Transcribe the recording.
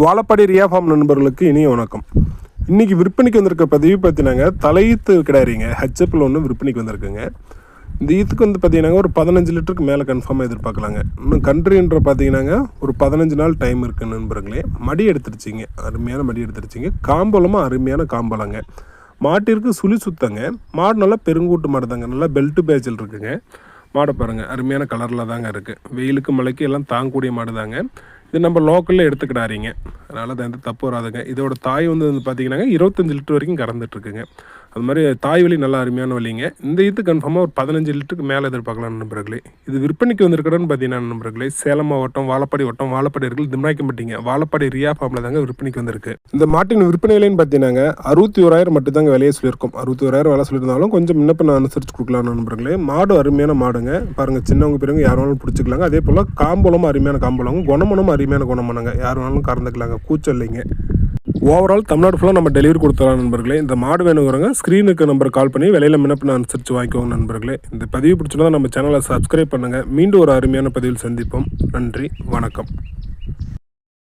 Vazhapadi Riya form நண்பர்களுக்கு இனிய வணக்கம். இன்னைக்கு விற்பனைக்கு வந்திருக்க பதிவு பார்த்தீங்கன்னாங்க தலையீத்து கிடையாதுங்க. ஹெச்எப்பில் ஒன்று விற்பனைக்கு வந்திருக்குங்க. இந்த ஈத்துக்கு வந்து பார்த்தீங்கன்னாங்க ஒரு பதினஞ்சு லிட்டருக்கு மேலே கன்ஃபார்மாக எதிர்பார்க்கலாங்க. இன்னும் கன்ட்ரின்ற பார்த்தீங்கன்னாங்க ஒரு பதினஞ்சு நாள் டைம் இருக்குது நண்பர்களே. மடி எடுத்துருச்சிங்க. அருமையான மடி எடுத்துருச்சிங்க. காம்பலமாக அருமையான காம்பலங்க மாட்டிற்கு சுழி சுத்தங்க. மாடு நல்லா பெருங்கூட்டு மாடு தாங்க நல்லா பெல்ட்டு பேச்சல் இருக்குங்க. மாடை பாருங்கள் அருமையான கலரில் தாங்க இருக்குது வெயிலுக்கு மழைக்கு எல்லாம் தாங்கக்கூடிய மாடு தாங்க இது நம்ம லோக்கலில் எடுத்துக்கிடாதீங்க. அதனால் அது எந்த தப்பு வராதுங்க. இதோட தாய் வந்து வந்து பார்த்தீங்கன்னாங்க இருபத்தஞ்சி லிட்டர் வரைக்கும் கறந்துட்டுருக்குங்க அது மாதிரி தாய் வலி நல்லா அருமையான வழிங்க. இந்த இது கன்ஃபார்மாக ஒரு பதினஞ்சு லிட்டருக்கு மேலே எதிர்பார்க்கலாம் நண்பர்களே. இது விற்பனைக்கு வந்திருக்கிறோன்னு பார்த்தீங்கன்னா நண்பர்களே சேலம் மாவட்டம் வாழப்பாடி வட்டம் வாழப்பாடி இருக்குது திம்னாய்க்கப்பட்டீங்க வாழப்பாடி ரியா ஃபார்மில் தாங்க விற்பனைக்கு வந்திருக்கு. இந்த மாட்டின் விற்பனை விலைன்னு அறுபத்தி ஓராயிரம் மட்டும் தாங்க விலையை சொல்லியிருக்கோம். அறுபத்தி ஓராயிரம் விலை சொல்லியிருந்தாலும் கொஞ்சம் முன்னப்ப நான் அனுசரித்து கொடுக்கலாம் நண்பர்களே. மாடு அருமையான மாடுங்க. பாருங்கள் சின்னவங்க பிறகு யார் வேணாலும் பிடிச்சிக்கலாங்க. அதே போல் காம்பளமும் அருமையான காம்பளம் குணமனும் அருமையான குணமனங்க. யார் வேணாலும் கறந்துக்கலாங்க. கூச்சம் இல்லைங்க. ஓவரால் தமிழ்நாடு ஃபுல்லாக நம்ம டெலிவரி கொடுத்துடலாம் நண்பர்களே. இந்த மாடு வேணுங்கிறவங்க ஸ்க்ரீனுக்கு நம்பர் கால் பண்ணி விலையில முன்னப்பின அனுசரித்து வாங்கிக்கோங்க நண்பர்களே. இந்த பதிவு பிடிச்சிருந்தா நம்ம சேனலை சப்ஸ்கிரைப் பண்ணுங்கள் மீண்டும் ஒரு அருமையான பதிவில் சந்திப்போம். நன்றி வணக்கம்.